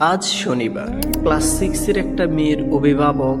আজ শনিবার। ক্লাস সিক্সের একটা মেয়ের অভিভাবক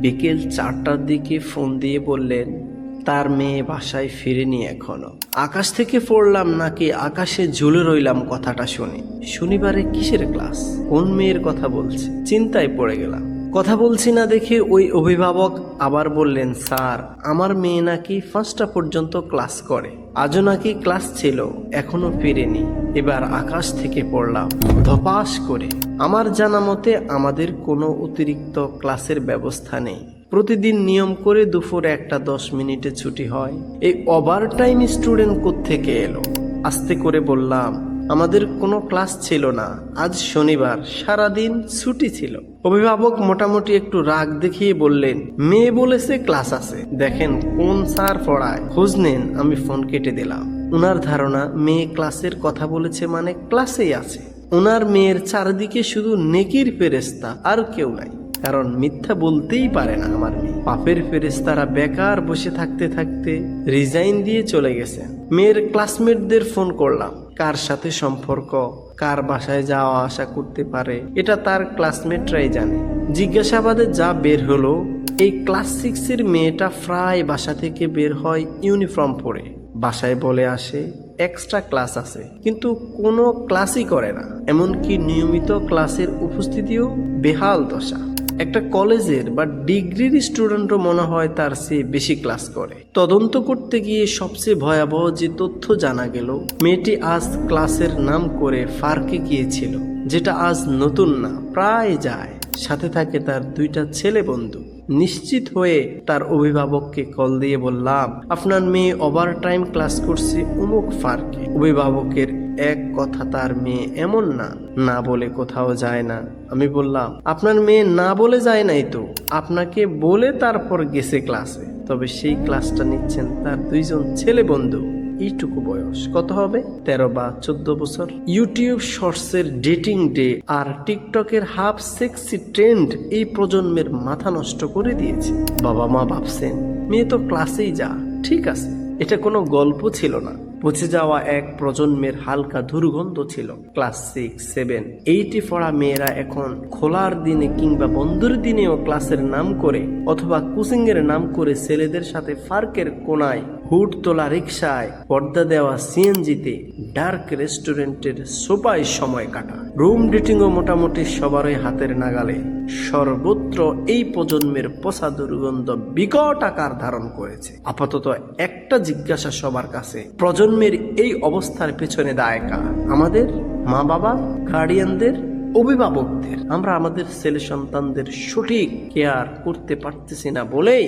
বিকেল চারটার দিকে ফোন দিয়ে বললেন, তার মেয়ে বাসায় ফিরেনি এখনও। আকাশ থেকে পড়লাম নাকি আকাশে ঝুলে রইলাম কথাটা শুনি। শনিবারে কিসের ক্লাস? কোন মেয়ের কথা বলছে? চিন্তায় পড়ে গেলাম। কথা বলছি না দেখে ওই অভিভাবক আবার বললেন, স্যার, আমার মেয়ে নাকি পাঁচটা পর্যন্ত ক্লাস করে। আজও নাকি ক্লাস ছিল, এখনও ফিরেনি। এবার আকাশ থেকে পড়লাম, ধপাস করে। আমার জানা মতে আমাদের কোনো অতিরিক্ত ক্লাসের ব্যবস্থা নেই। প্রতিদিন নিয়ম করে দুপুরে একটা দশ মিনিটে ছুটি হয়। এই ওভার টাইম স্টুডেন্ট থেকে এলো? আস্তে করে বললাম আমাদের কোনো ক্লাস ছিল না। আজ শনিবার, সারাদিন ছুটি ছিল। অভিভাবক মোটামুটি একটু রাগ দেখিয়ে বললেন, মেয়ে বলেছে ক্লাস আছে। দেখেন কোন স্যার পড়ায়। খোঁজ নেন, আমি ফোন কেটে দিলাম। উনার ধারণা, মেয়ে ক্লাসের কথা বলেছে মানে ক্লাসেই আছে। ওনার মেয়ের চারদিকে শুধু নেকির ফেরেস্তা আর কেউ নাই। কারণ মিথ্যা বলতেই পারে না আমার মেয়ে। পাপের ফেরেস্তারা বেকার বসে থাকতে থাকতে রিজাইন দিয়ে চলে গেছে মেয়ের ক্লাসমেটদের ফোন করলাম। কার সাথে সম্পর্ক, কার বাসায় যাওয়া আসা করতে পারে, এটা তার ক্লাসমেটরাই জানে। জিজ্ঞাসাবাদে যা বের হলো, এই ক্লাস সিক্সের মেয়েটা প্রায় বাসা থেকে বের হয় ইউনিফর্ম পরে। বাসায় বলে আসে এক্সট্রা ক্লাস আছে। কিন্তু কোনো ক্লাসই করে না। এমনকি নিয়মিত ক্লাসের উপস্থিতিও বেহাল দশা। একটা কলেজের বা ডিগ্রির স্টুডেন্টও মনে হয় তার চেয়ে বেশি ক্লাস করে। তদন্ত করতে গিয়ে সবচেয়ে ভয়াবহ যে তথ্য জানা গেল, মেয়েটি আজ ক্লাসের নাম করে ফার্কে গিয়েছিল, যেটা আজ নতুন না, প্রায় যায়। সাথে থাকে তার দুইটা ছেলে বন্ধু। নিশ্চিত হয়ে তার অভিভাবককে কল দিয়ে বললাম, আপনার মেয়ে ওভার টাইম ক্লাস করছে অমুক ফার্কে। অভিভাবকের এক কথা তার মেয়ে এমন না না বলে কোথাও যায় না। আমি বললাম, আপনার মেয়ে না বলে যায় নাই তো? আপনাকে বলে তারপর গেছে ক্লাসে। তবে সেই ক্লাসটা নিচ্ছেন তার দুইজন ছেলে বন্ধু। এইটুকু বয়স। কত হবে? তেরো বা চোদ্দ বছর। ইউটিউব শর্টসের ডেটিং ডে আর টিকটকের হাফ সেক্সি ট্রেন্ড এই প্রজন্মের মাথা নষ্ট করে দিয়েছে। বাবা মা ভাবছেন, মেয়ে তো ক্লাসেই যা। ঠিক আছে, এটা কোনো গল্প ছিল না। পচে যাওয়া এক প্রজন্মের হালকা দুর্গন্ধ ছিল। ক্লাস সিক্স, সেভেন, এইটি পড়া মেয়েরা এখন খোলার দিনে কিংবা বন্ধুর দিনেও ক্লাসের নাম করে অথবা কোচিংয়ের এর নাম করে ছেলেদের সাথে ফার্কের কোনায় হুড তোলা রিক্সায় পর্দা দেওয়া সিএনজিতে ডার্ক রেস্টুরেন্টের সোপায় সময় কাটা। রুম ডেটিংও মোটামুটি সবারই হাতের নাগালে। সর্বত্র এই প্রজন্মের পচা দুর্গন্ধ বিকট আকার ধারণ করেছে। আপাতত একটা জিজ্ঞাসা সবার কাছে, প্রজন্মের এই অবস্থার পেছনে দায় কার? আমাদের মা বাবা গার্ডিয়ানদের অভিভাবকদের? আমরা আমাদের ছেলে সন্তানদের সঠিক কেয়ার করতে পারতেছি না বলেই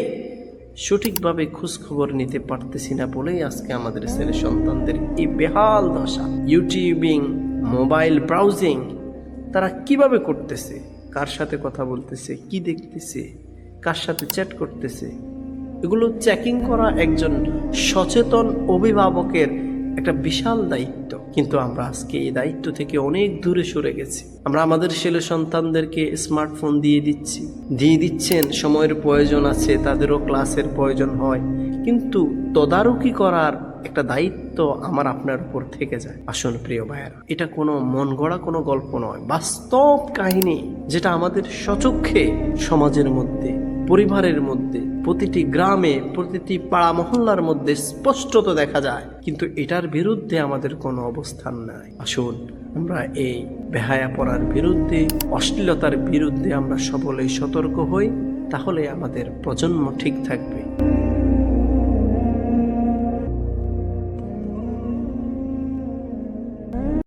সঠিকভাবে খোঁজখবর নিতে পারতেছি না বলেই আজকে আমাদের ছেলে সন্তানদের এই বেহাল দশা। ইউটিউবিং মোবাইল ব্রাউজিং তারা কীভাবে করতেছে? কার সাথে কথা বলতেছে? কি দেখতেছে? কার সাথে চ্যাট করতেছে? এগুলো চেকিং করা একজন সচেতন অভিভাবকের একটা বিশাল দায়িত্ব। কিন্তু আমরা আজকে এই দায়িত্ব থেকে অনেক দূরে সরে গেছি। আমরা আমাদের ছেলে সন্তানদেরকে স্মার্টফোন দিয়ে দিচ্ছি। দিয়ে দিচ্ছেন, সময়ের প্রয়োজন আছে, তাদেরও ক্লাসের প্রয়োজন হয়। কিন্তু তদারকি করার একটা দায়িত্ব আমার আপনার উপর থেকে যায়। আসুন প্রিয় ভাইয়েরা, এটা কোনো মন গড়া কোনো গল্প নয়, বাস্তব কাহিনী যেটা আমাদের সচক্ষে সমাজের মধ্যে পরিবারের মধ্যে, প্রতিটি গ্রামে, প্রতিটি পাড়া মহল্লার মধ্যে স্পষ্টত দেখা যায়। কিন্তু এটার বিরুদ্ধে আমাদের কোনো অবস্থান নাই। আসুন, আমরা এই বেহায়া পড়ার বিরুদ্ধে, অশ্লীলতার বিরুদ্ধে আমরা সকলেই সতর্ক হই, তাহলে আমাদের প্রজন্ম ঠিক থাকবে।